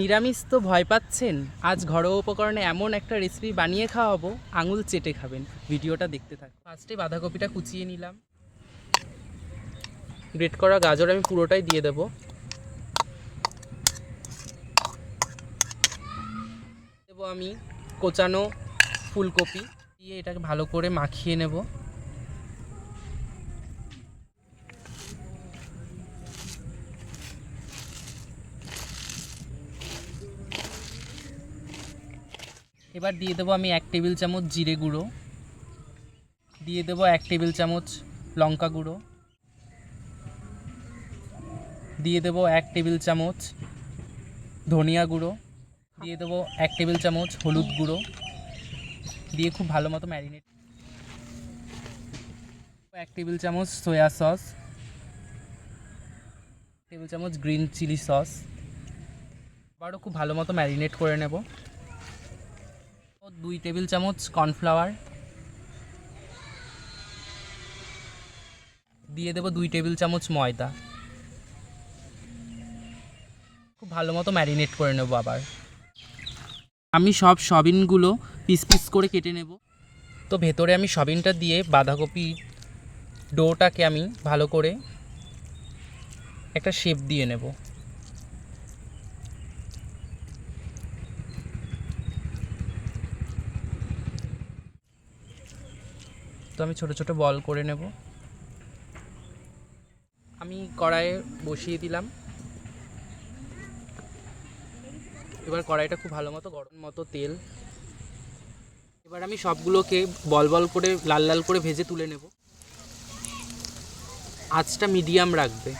নিরামিষ তো ভয় পাচ্ছেন? আজ ঘরোয়া উপকরণে এমন একটা রেসিপি বানিয়ে খাওয়াবো, আঙুল চেটে খাবেন। ভিডিওটা দেখতে থাকুন। ফার্স্টে বাঁধাকপিটা কুচিয়ে নিলাম। গ্রেট করা গাজর আমি পুরোটাই দিয়ে দেবো। দেবো আমি কোচানো ফুলকপি। দিয়ে এটাকে ভালো করে মাখিয়ে নেব। এবার দিয়ে দেবো আমি এক টেবিল চামচ জিরে গুঁড়ো। দিয়ে দেবো এক টেবিল চামচ লঙ্কা গুঁড়ো। দিয়ে দেবো এক টেবিল চামচ ধনিয়া গুঁড়ো। দিয়ে দেবো এক টেবিল চামচ হলুদ গুঁড়ো। দিয়ে খুব ভালো মতো ম্যারিনেট এক টেবিল চামচ সয়া সস। টেবিল চামচ গ্রিন চিলি সস। আবারও খুব ভালো মতো ম্যারিনেট করে নেব। দুই টেবিল চামচ কর্নফ্লাওয়ার। দিয়ে দেবো দুই টেবিল চামচ ময়দা। খুব ভালো মতো ম্যারিনেট করে নেব আবার। আমি সব সবিনগুলো পিস পিস করে কেটে নেব। তো ভেতরে আমি সবিনটা দিয়ে বাঁধাকপি ডোটাকে আমি ভালো করে একটা শেপ দিয়ে নেব। তো আমি ছোট ছোট বল করে নেব। আমি কড়াইয়ে বসিয়ে দিলাম। এবার কড়াইটা খুব ভালো মতো গরম মতো তেল। এবার আমি সবগুলোকে বল বল করে লাল লাল করে ভেজে তুলে নেব। আঁচটা মিডিয়াম রাখবে।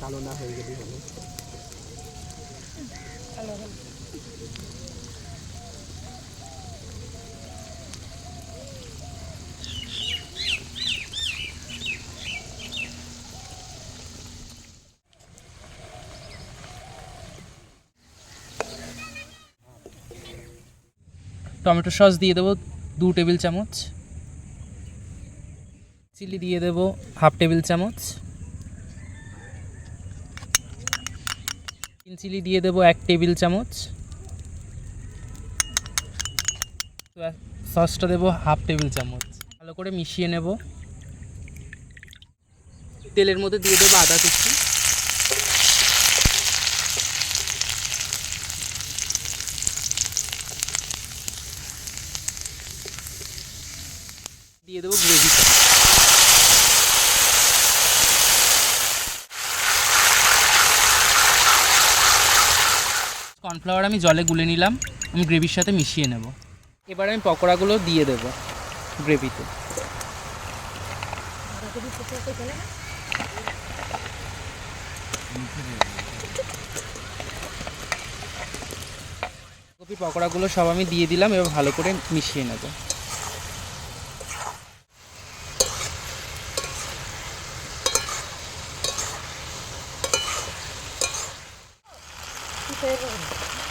কালো না হয়ে গেলেই টমেটো সস দিয়ে দেবো দু টেবিল চামচ। চিলি দিয়ে দেবো হাফ টেবিল চামচ। গ্রিন চিলি দিয়ে দেবো এক টেবিল চামচ। সসটা দেবো হাফ টেবিল চামচ। ভালো করে মিশিয়ে নেব। তেলের মধ্যে দিয়ে দেবো আদা কুচি। দিয়ে দেবো গ্রেভিটা কর্নফ্লাওয়ার আমি জলে গুলে নিলাম, আমি গ্রেভির সাথে মিশিয়ে নেব। এবার আমি পকোড়াগুলো দিয়ে দেব গ্রেভিতে পকোড়াগুলো সব আমি দিয়ে দিলাম, এবার ভালো করে মিশিয়ে নেব। Şey sayarım.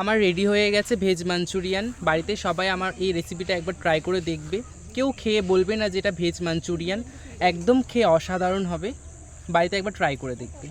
আমার রেডি হয়ে গেছে ভেজ মাঞ্চুরিয়ান বাড়িতে সবাই আমার এই রেসিপিটা একবার ট্রাই করে দেখবে। কেউ খেয়ে বলবে না যে এটা ভেজ মাঞ্চুরিয়ান একদম খেয়ে অসাধারণ হবে। বাড়িতে একবার ট্রাই করে দেখবে।